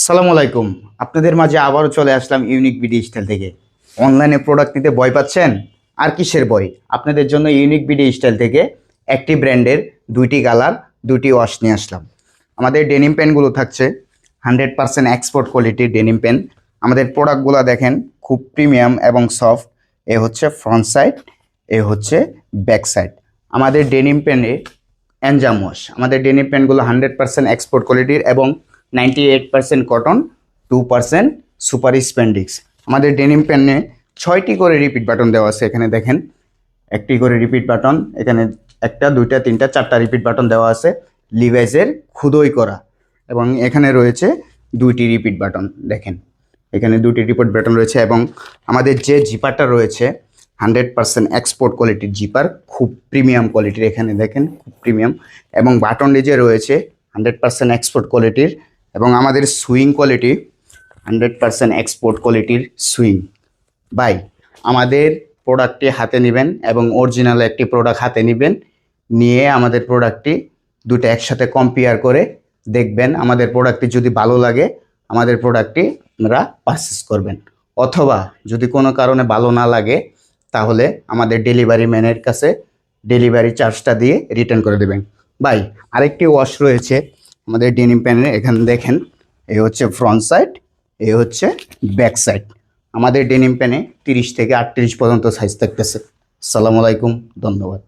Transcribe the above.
আসসালামু আলাইকুম। আপনাদের মাঝে আবারও চলে আসলাম ইউনিক বিডি স্টাইল থেকে। অনলাইনে প্রোডাক্ট নিতে ভয় পাচ্ছেন? আর কিসের ভয়? আপনাদের জন্য ইউনিক বিডি স্টাইল থেকে একটি ব্র্যান্ডের দুইটি কালার দুটি ওয়াশ নিয়ে আসলাম। আমাদের ডেনিম প্যান্টগুলো থাকছে। হান্ড্রেড পার্সেন্ট এক্সপোর্ট কোয়ালিটির ডেনিম প্যান আমাদের প্রোডাক্টগুলো দেখেন, খুব প্রিমিয়াম এবং সফট এ হচ্ছে ফ্রন্ট সাইড এ হচ্ছে ব্যাক সাইড আমাদের ডেনিম প্যানে অ্যানজাম ওয়াশ আমাদের ডেনিম প্যান্টগুলো হান্ড্রেড পার্সেন্ট এক্সপোর্ট কোয়ালিটির এবং ninety eight percent cotton, two percent super spandex. আমাদের ডেনিম প্যান্টে ছয়টি করে রিপিট বাটন দেওয়া আছে এখানে দেখেন। একটি করে রিপিট বাটন, এখানে একটা, দুইটা, তিনটা, চারটা রিপিট বাটন দেওয়া আছে লিভাইসের খুদই করা। এবং এখানে রয়েছে দুইটি রিপিট বাটন, দেখেন। এখানে দুটি রিপিট বাটন রয়েছে এবং আমাদের যে জিপারটা রয়েছে, হান্ড্রেড পার্সেন্ট এক্সপোর্ট কোয়ালিটির জিপার, খুব প্রিমিয়াম কোয়ালিটির এখানে দেখেন, খুব প্রিমিয়াম। এবং বাটন যে রয়েছে, হান্ড্রেড পার্সেন্ট এক্সপোর্ট কোয়ালিটির এবং আমাদের sewing quality hundred percent export কোয়ালিটির সুইং। বাই আমাদের প্রোডাক্টটি হাতে নেবেন এবং অরিজিনাল একটি প্রোডাক্ট হাতে নেবেন, নিয়ে আমাদের প্রোডাক্টটি দুটো একসাথে কম্পেয়ার করে দেখবেন আমাদের প্রোডাক্টটি যদি ভালো লাগে, আমাদের প্রোডাক্টটি আপনারা পারচেস করবেন। অথবা যদি কোনো কারণে ভালো না লাগে, তাহলে আমাদের ডেলিভারি ম্যানের কাছে ডেলিভারি চার্জটা দিয়ে রিটার্ন করে দেবেন। বাই আরেকটি ওয়াশ রয়েছে আমাদের ডেনিম প্যানে এখানে দেখেন, এ হচ্ছে ফ্রন্ট সাইড এ হচ্ছে ব্যাক সাইড আমাদের ডেনিম প্যানে তিরিশ থেকে আটত্রিশ পর্যন্ত সাইজ থাকতেছে। সালাম আলাইকুম, ধন্যবাদ।